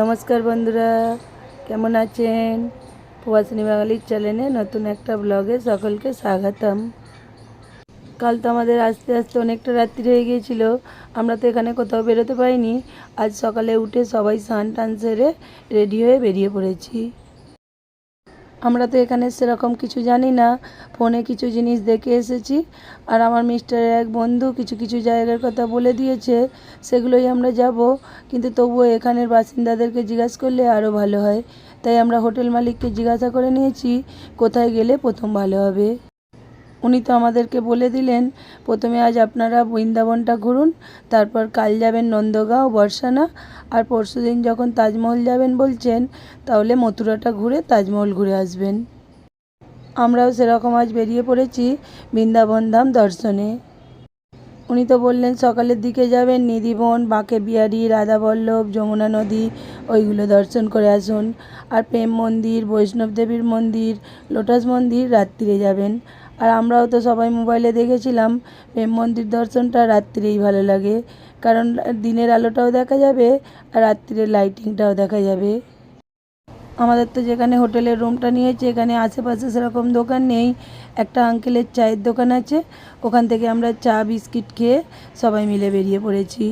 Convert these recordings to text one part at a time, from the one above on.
নমস্কার বন্ধুরা, কেমন আছেন? প্রবাসিনী বাঙালির চ্যানেলে নতুন একটা ব্লগে সকলকে স্বাগতম। কাল তো আমাদের আস্তে আস্তে অনেকটা রাত্রি হয়ে গিয়েছিল, আমরা তো এখানে কোথাও বেরোতে পারিনি। আজ সকালে উঠে সবাই সান টান সেরে রেডি হয়ে বেরিয়ে পড়েছি। আমরা তো এখানে সেরকম কিছু জানি না। ফোনে কিছু জিনিস দেখে এসেছি। আর আমার মিস্টার এক বন্ধু কিছু কিছু জায়গার কথা বলে দিয়েছে, সেগুলোই আমরা যাব। কিন্তু তবুও এখানের বাসিন্দাদেরকে জিজ্ঞাসা করলে আরও ভালো হয়। তাই আমরা হোটেল মালিককে জিজ্ঞাসা করে নিয়েছি, কোথায় গেলে প্রথম ভালো হবে। উনি তো আমাদেরকে বলে দিলেন, প্রথমে আজ আপনারা বৃন্দাবনটা ঘুরুন, তারপর কাল যাবেন নন্দগাঁও, বর্ষানা, আর পরশু দিন যখন তাজমহল যাবেন বলছেন, তাহলে মথুরাটা ঘুরে তাজমহল ঘুরে আসবেন। আমরাও সেরকম আজ বেরিয়ে পড়েছি বৃন্দাবন ধাম দর্শনে। উনি তো বললেন, সকালের দিকে যাবেন নিধিবন বাঁকে বিহারি রাধাবল্লভ যমুনা নদী, ওইগুলো দর্শন করে আসুন। আর প্রেম মন্দির, বৈষ্ণব দেবীর মন্দির, লোটাস মন্দির রাত্রিরে যাবেন। আর আমরাও তো সবাই মোবাইলে দেখেছিলাম প্রেম মন্দির দর্শনটা রাত্রিরেই ভালো লাগে। কারণ দিনের আলোটাও দেখা যাবে আর রাত্রিরের লাইটিংটাও দেখা যাবে। আমাদের তো যেখানে হোটেলের রুমটা নিয়েছি, এখানে আশেপাশে সেরকম দোকান নেই। একটা আঙ্কেলের চায়ের দোকান আছে, ওখান থেকে আমরা চা, বিস্কিট খেয়ে সবাই মিলে বেরিয়ে পড়েছি।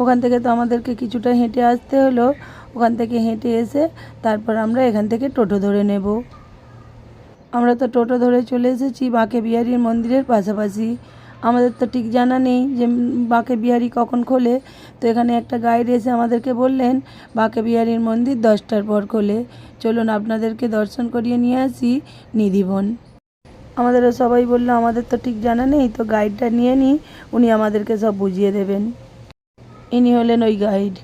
ওখান থেকে তো আমাদেরকে কিছুটা হেঁটে আসতে হলো। ওখান থেকে হেঁটে এসে তারপর আমরা এখান থেকে টোটো ধরে নেব। আমরা তো টোটো ধরে চলে এসেছি বাঁকে বিহারীর মন্দিরের পাশাপাশি। আমাদের তো ঠিক জানা নেই যে বাঁকে বিহারি কখন খোলে। তো এখানে একটা গাইড এসে আমাদেরকে বললেন, বাঁকে বিহারীর মন্দির দশটার পর খোলে। চলুন আপনাদেরকে দর্শন করিয়ে নিয়ে আসি নিধিবন আমাদেরও সবাই বলল, আমাদের তো ঠিক জানা নেই, তো গাইডটা নিয়ে নিই। উনি আমাদেরকে সব বুঝিয়ে দেবেন। ইনি হলেন ওই গাইড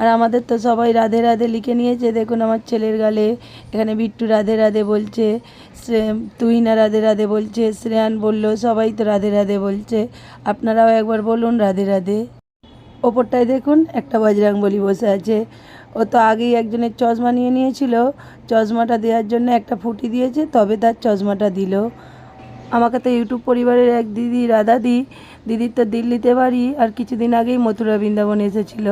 আর আমাদের তো সবাই রাধে রাধে লিখে নিয়েছে, দেখুন আমার ছেলের গালে, এখানে বিট্টু রাধে রাধে বলছে তুহিনা রাধে রাধে বলছে, শ্রেয়ান বলল, সবাই তো রাধে রাধে বলছে, আপনারাও একবার বলুন রাধে রাধে। ওপরটায় দেখুন, একটা বজরাংবলী বসে আছে। ও তো আগেই একজনের চশমা নিয়ে নিয়েছিল, চশমাটা দেওয়ার জন্য একটা ফুটি দিয়েছে, তবে তার চশমাটা দিল। আমাকে তো ইউটিউব পরিবারের এক দিদি, রাধা দি, দিদির তো দিল্লিতে বাড়ি, আর কিছুদিন আগেই মথুরা বৃন্দাবন এসেছিল।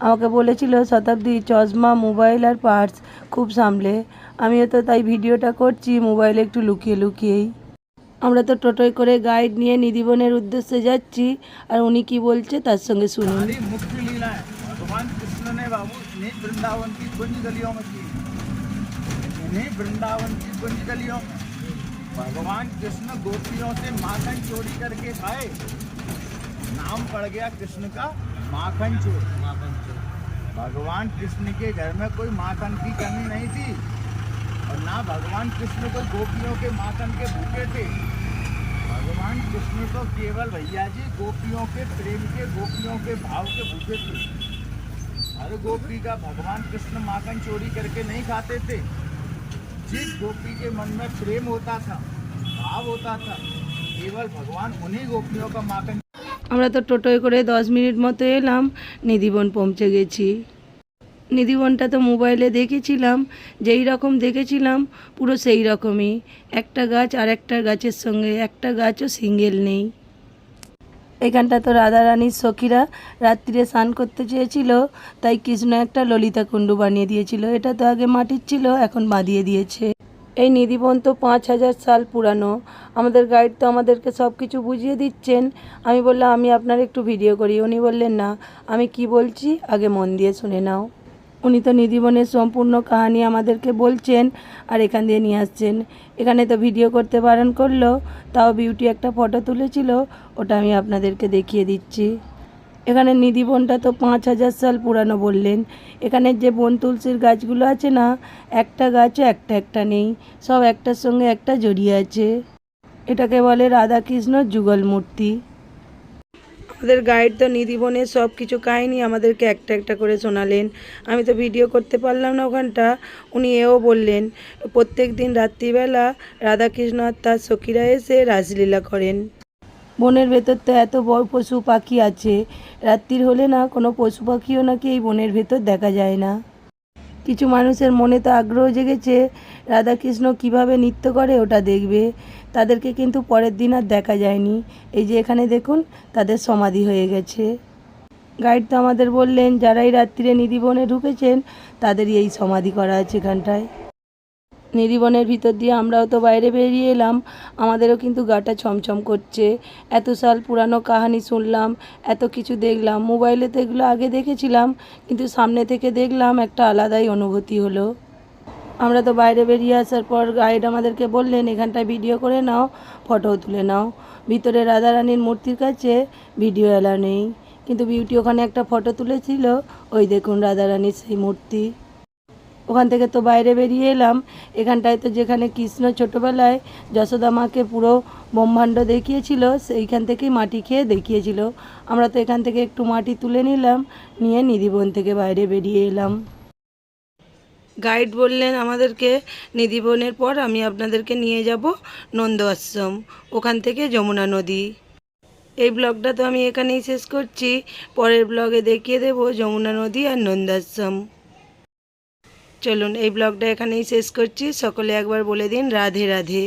আমাকে বলেছিল শতাব্দী চশমা মোবাইল আর পার্স খুব সামলে আমিও তো তাই ভিডিওটা করছি মোবাইলে একটু লুকিয়ে লুকিয়েই আমরা তো টোটোয় করে গাইড নিয়ে নিধিবনের উদ্দেশ্যে যাচ্ছি আর উনি কি বলছে তার সঙ্গে শুনুন हमारी मुख्य लीला है भगवान कृष्ण ने बाबू इन्हें वृंदावन की कुंज गलियों में की इन्हें वृंदावन की कुंज गलियों में भगवान कृष्ण गोपियों से माखन चोरी करके खाए नाम पड़ गया कृष्ण का माखन चोर माखन चोर भगवान कृष्ण के घर में कोई माखन की कमी नहीं थी। और ना भगवान कृष्ण को गोपियों के माखन के भूखे थे। भगवान कृष्ण तो केवल भैया जी गोपियों के प्रेम के गोपियों के भाव के भूखे थे। हर गोपी का भगवान कृष्ण माखन चोरी करके नहीं खाते थे। जिस गोपी के मन में प्रेम होता था भाव होता था केवल भगवान उन्हीं गोपियों का माखन আমরা তো টোটোয় করে দশ মিনিট মতো এলাম নিধিবন পৌঁছে গেছি। নিধিবনটা তো মোবাইলে দেখেছিলাম, যেই রকম দেখেছিলাম, পুরো সেই রকমই। একটা গাছ আর একটা গাছের সঙ্গে, একটা গাছও সিঙ্গেল নেই। এখানটা তো রাধারানীর সখীরা রাত্রিরে স্নান করতে চেয়েছিল, তাই কৃষ্ণ একটা ললিতা কুণ্ডু বানিয়ে দিয়েছিল। এটা তো আগে মাটির ছিল, এখন বাঁধিয়ে দিয়েছে। এই নিধিবন তো পাঁচ হাজার সাল পুরানো। আমাদের গাইড তো আমাদেরকে সব কিছু বুঝিয়ে দিচ্ছেন। আমি বললাম, আমি আপনার একটু ভিডিও করি। উনি বললেন, না, আমি কি বলছি আগে মন দিয়ে শুনে নাও। উনি তো নিধিবনের সম্পূর্ণ কাহানি আমাদেরকে বলছেন আর এখান দিয়ে নিয়ে আসছেন। এখানে তো ভিডিও করতে বারণ করল, তাও বিউটি একটা ফটো তুলেছিল, ওটা আমি আপনাদেরকে দেখিয়ে দিচ্ছি। এখানে নিধিবনটা তো পাঁচ হাজার সাল পুরানো বললেন। এখানে যে বন তুলসীর গাছগুলো আছে না, একটা গাছও একটা একটা নেই, সব একটার সঙ্গে একটা জড়িয়ে আছে। এটাকে বলে রাধাকৃষ্ণ যুগল মূর্তি। আমাদের গাইড তো নিধিবনের সব কিছু কাহিনি আমাদেরকে একটা একটা করে শোনালেন। আমি তো ভিডিও করতে পারলাম না ওখানটা। উনি এও বললেন, প্রত্যেক দিন রাত্রিবেলা রাধাকৃষ্ণ আর তার সখীরা এসে রাসলীলা করেন। বনের ভেতর তো এত বড় পশু পাখি আছে। রাত্রির হলে না কোনো পশু পাখিও নাকি এই বনের ভেতর দেখা যায় না। কিছু মানুষের মনে তো আগ্রহ জেগেছে, রাধাকৃষ্ণ কীভাবে নৃত্য করে ওটা দেখবে। তাদেরকে কিন্তু পরের দিন আর দেখা যায়নি। এই যে এখানে দেখুন, তাদের সমাধি হয়ে গেছে। গাইড তো আমাদের বললেন যারাই রাত্রিরে নিধিবনে ঢুকেছেন, তাদেরই এই সমাধি করা আছে এখানটায়। নিধিবনের ভিতর দিয়ে আমরাও তো বাইরে বেরিয়ে এলাম। আমাদেরও কিন্তু গাটা ছমছম করছে। এত সাল পুরানো কাহানি শুনলাম, এত কিছু দেখলাম। মোবাইলে তো এগুলো আগে দেখেছিলাম, কিন্তু সামনে থেকে দেখলাম একটা আলাদাই অনুভূতি হলো। আমরা তো বাইরে বেরিয়ে আসার পর গাইড আমাদেরকে বললেন, এখানটায় ভিডিও করে নাও ফটোও তুলে নাও। ভিতরে রাধারানীর মূর্তির কাছে ভিডিও এলা নেই। কিন্তু বিউটি ওখানে একটা ফটো তুলেছিল। ওই দেখুন রাধারানীর সেই মূর্তি। ওখান থেকে তো বাইরে বেরিয়ে এলাম। এখানটায় তো যেখানে কৃষ্ণ ছোটোবেলায় যশোদা মাকে পুরো ব্রহ্মাণ্ড দেখিয়েছিল, সেইখান থেকেই মাটি খেয়ে দেখিয়েছিল। আমরা তো এখান থেকে একটু মাটি তুলে নিলাম, নিয়ে নিধিবন থেকে বাইরে বেরিয়ে এলাম। গাইড বললেন আমাদেরকে, নিধিবনের পর আমি আপনাদেরকে নিয়ে যাব নন্দ আশ্রম, ওখান থেকে যমুনা নদী। এই ব্লগটা তো আমি এখানেই শেষ করছি। পরের ব্লগে দেখিয়ে দেব যমুনা নদী আর নন্দাশ্রম। চলুন এই ব্লগটা এখানেই শেষ করছি। সকলে একবার বলে দিন রাধে রাধে।